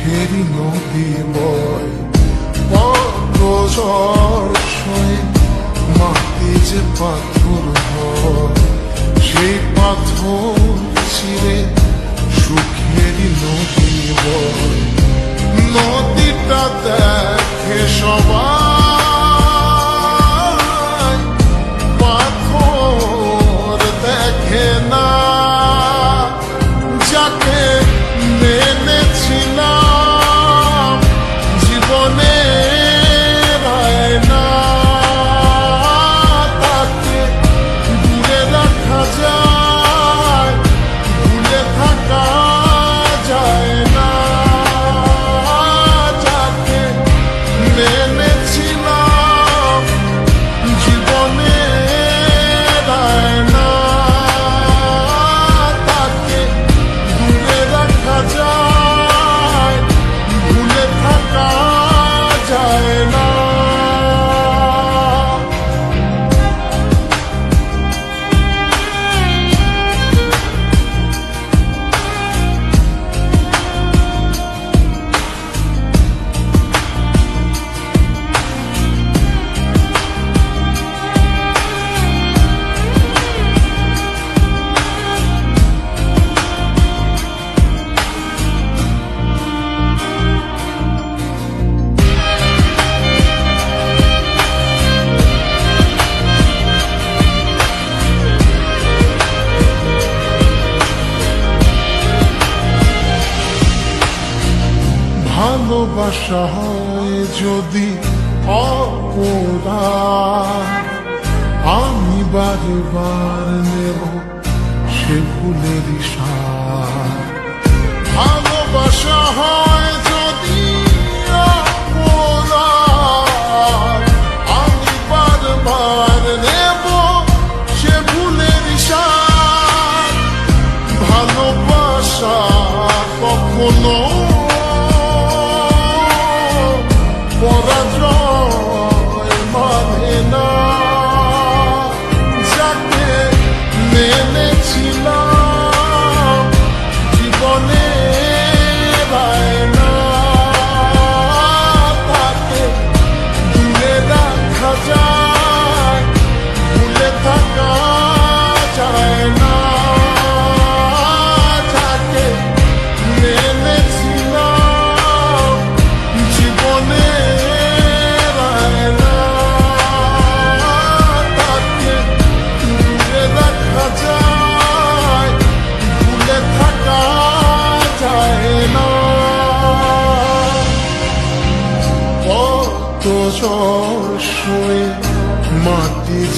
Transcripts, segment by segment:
ফেরি নদীময় পদ্মসয় মাটি যে পাথর সেই পাথর সুখেরি সুখেরই নদীময় নদীটা দেখে সবাই 多少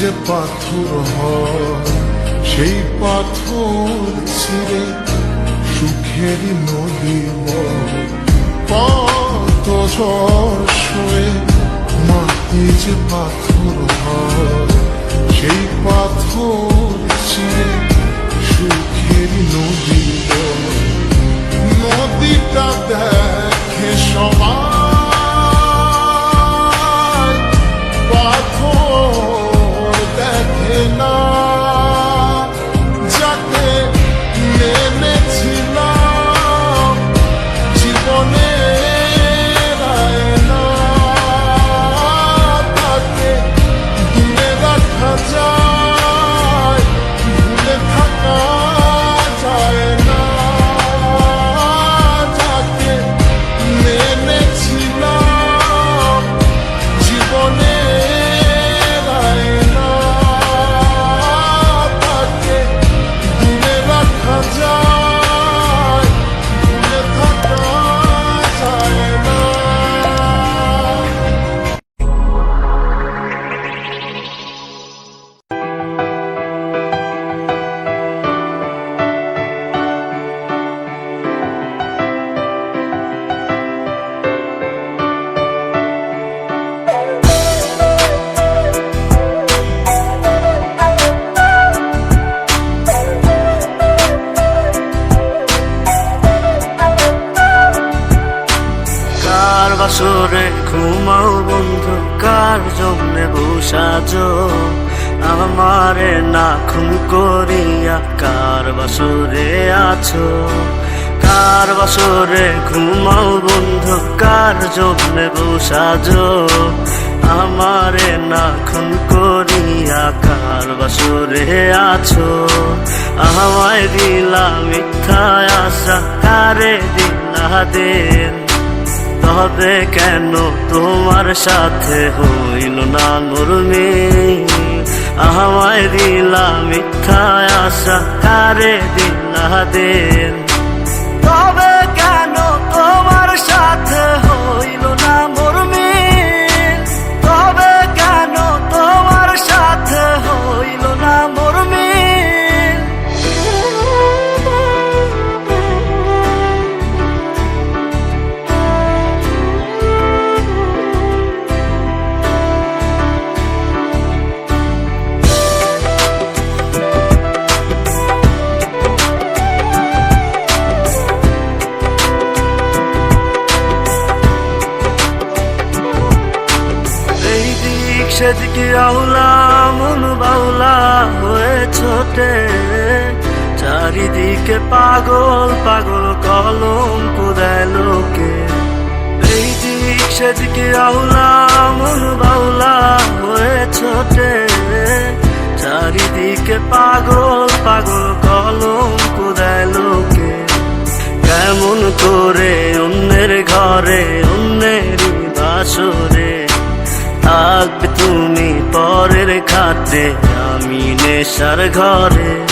যে পাথর হয়, সেই পাথর ছিঁড়ে সুখের নদী পত সয়ে মাটি যে পাথর হয়, সেই পাথর ছিঁড়ে সুখের নদী নদীটা দেখে সবাই বাসরে ঘুমাও বন্ধু কার জন্যে সাজো আমারে না খুন করিয়া কার বাসরে আছো? আমায় দিলা মিথ্যা আশা, কারে দিলা দেন? তবে কেন তোমার সাথে হইল না নরমে আমায় দিলা মিথ্যা আশা, কারে দিলা দেন? সাথে হইল না পাগল পাগল কলম কুদায় লোকে। এই দিক সেদিকে আউলা বাউলা হয়ে ছোটে। চারিদিকে পাগল পাগল কলম কুদায় লোকে। কেমন করে অন্যের ঘরে অন্যেরই বাসরে। থাকবে তুমি পরের খাতে, আমি নেশার ঘরে।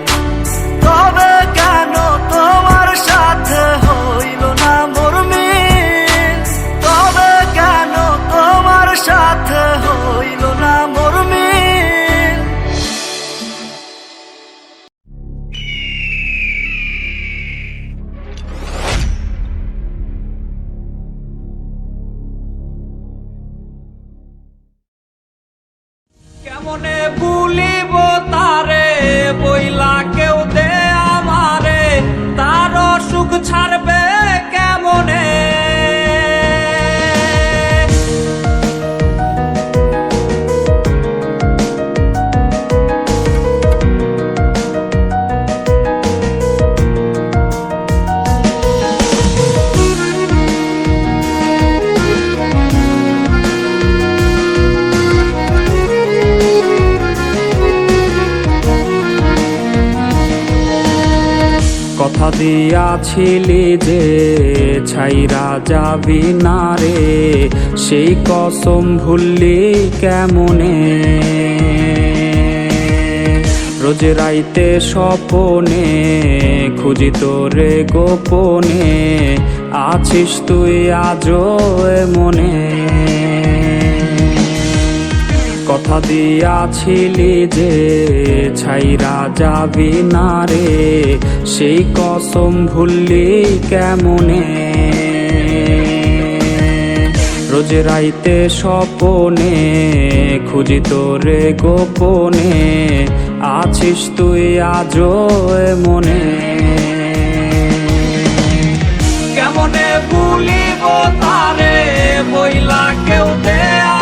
দিয়াছিলি যে ছাইরা যাবি না রে সেই কসম ভুললি কেমনে? রোজ রাইতে স্বপনে খুঁজি তোরে গোপনে, আছিস তুই আজও মনে কথা দিয়াছিলি যে, ছাইরা যাবি না রে, সেই কসম ভুললি কেমনে? রোজ রাইতে স্বপনে খুঁজি তোরে গোপনে, আছিস তুই আজও মনে কেমনে ভুলিব তারে বইলা কেউ দে আমারে তার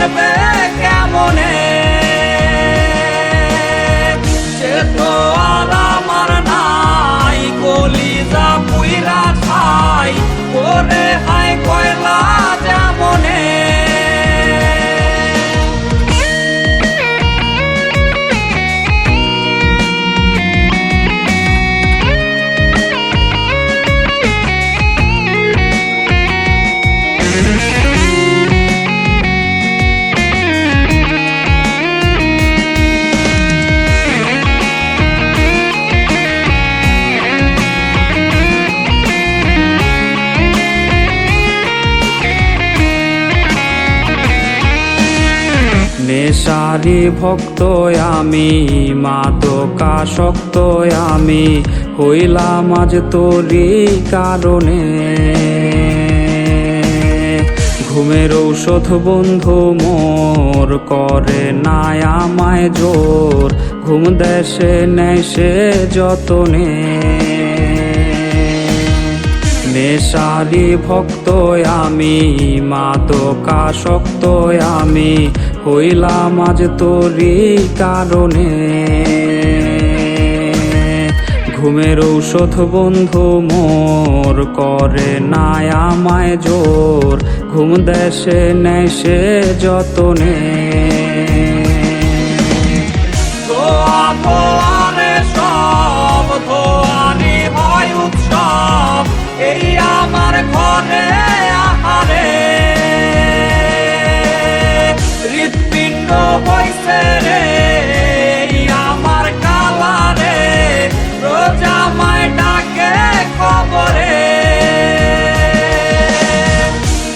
সুখ ছাড়বে নেশারি ভক্ত আমি মাদকাসক্ত আমি, হইলাম আজ তোরই কারণে। ঘুমের ঔষধ বন্ধু, মোর করে নাই আমায় জোর, ঘুম দেশে নেশে যতনে। নেশারি ভক্ত আমি মাদকাসক্ত আমি হইলাম আজ তোরই কারণে। ঘুমের ঔষধ বন্ধু মোর করে নাই আমায় জোর। ঘুম দেশে নেশে যতনে। সব এই হইছে রে আমার কালারে, রোজ আমায় ডাকে কবরে।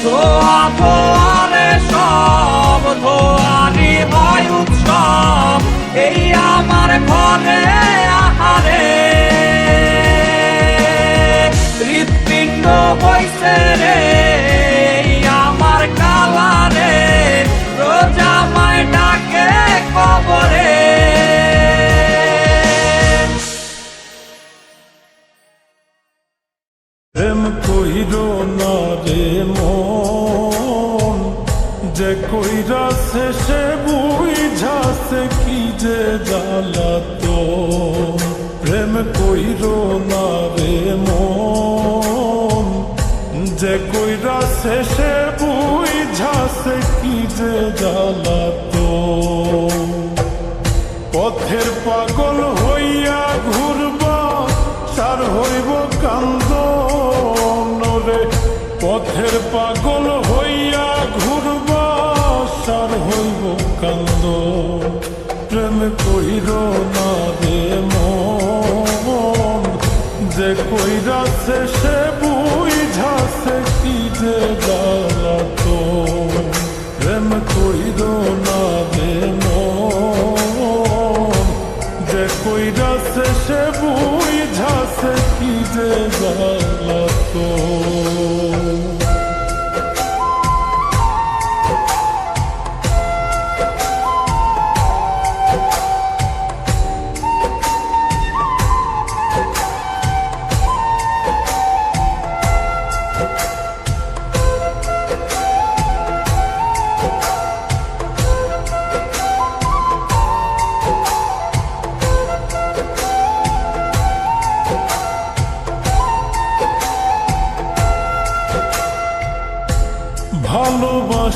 ধোয়া ধোয়ারে সব এই আমার ঘরে আহারে। হৃৎপিণ্ড হইছে রে আমার কালারে, রোজ রে মন। যে কইরা শেষে বুঝাছে কি যে জ্বালাতো প্রেম কইর না রে মন। যে কইরা শেষে বুঝাছে কি যে জ্বালাতো পথের পাগল পাগল হইয়া ঘুরবা সার হইব কান্দ। প্রেম কইর না মন। যে কইরা শেষে বুঝাছে কি যে জ্বালাতো প্রেম কইর না মন। যে কইরা শেষে বুঝাছে কি যে জ্বালাতো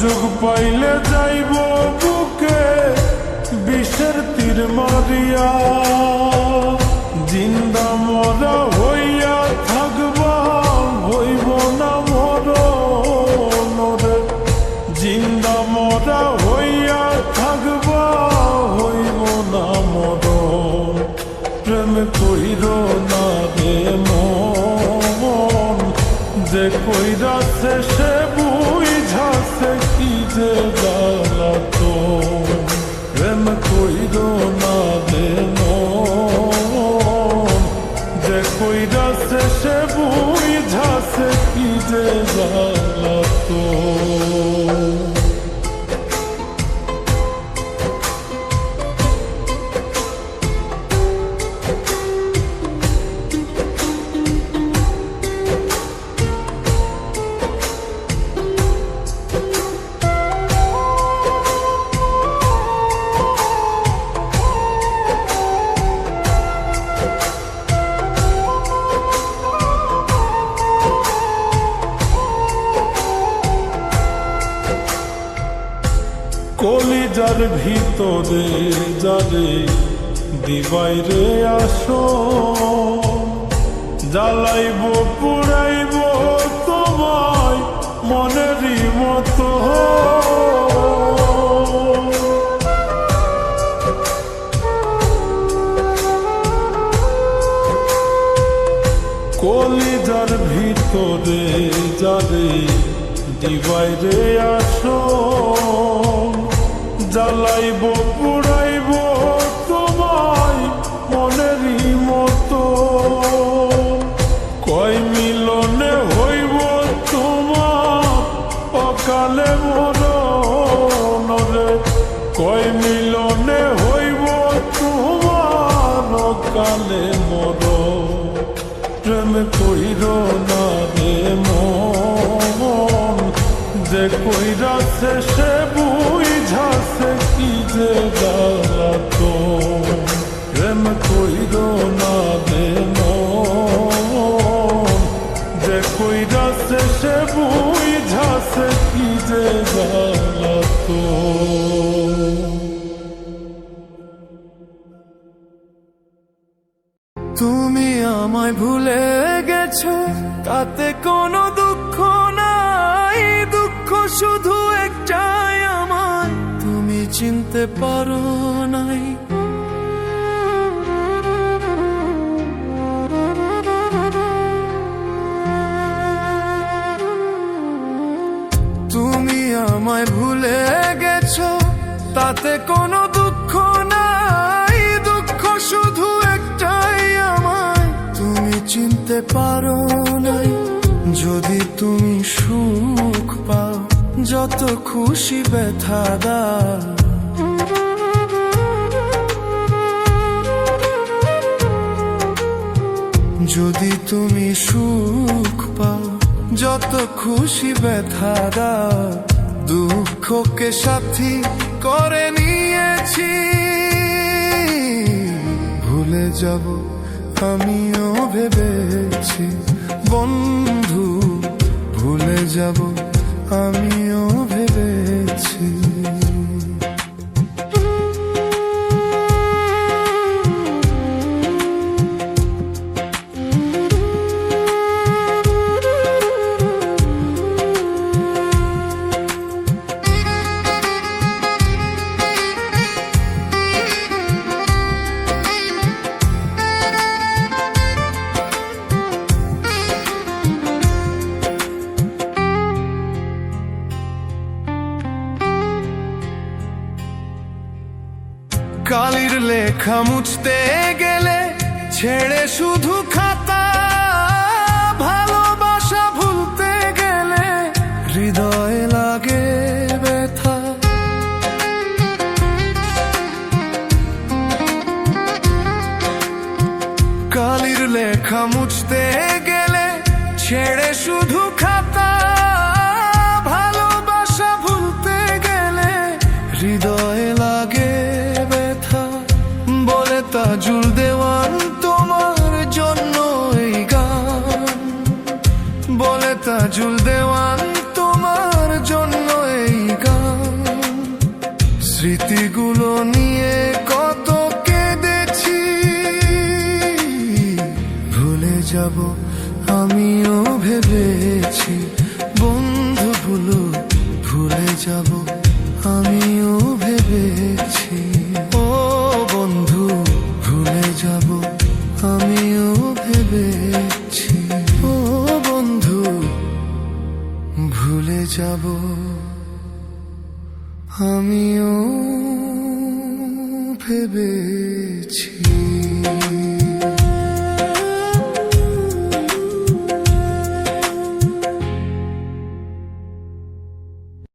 সুযোগ পাইলে যাইব বুকে বিষের তীর মারিয়া। কইরাছে সে বুঝাছে কি যে জ্বালা তো কলিজার ভিতরে যারে দিবাইরে আসো। জ্বালাইব পুরাইব তোমায় মনেরই মতো। কলিজার ভিতরে যারে দিবাইরে আসো। জ্বালাইব পুরাইব তোমায় মনেরই মতো। কয় মিলনে হইব তোমার অকালে মরণ রে কয় মিলনে হইব তোমার অকালে মরণ? প্রেম কইর না রে মন, যে কইরাছে সে তুমি আমায় ভুলে গেছো, তাতে কোনো দুঃখ নাই। দুঃখ শুধু একটাই আমায়। তুমি চিনতে পারো নাই। আমায় ভুলে গেছো, তাতে কোনো দুঃখ নাই। দুঃখ শুধু একটাই আমায়। তুমি চিনতে পারো নাই, যদি তুমি সুখ পাও, যত খুশি ব্যথা দাও। যদি তুমি সুখ পাও, যত খুশি ব্যথা দাও। দুঃখকে সাথী করে নিয়েছি। ভুলে যাব আমিও ভেবেছি। বন্ধু ভুলে যাব আমিও ভেবেছি ব্যথা। কালির লেখা মুছতে গেলে ছেড়ে যাব আমিও ভেবেছি বন্ধু ভুলো ভুলে যাব আমিও ভেবেছি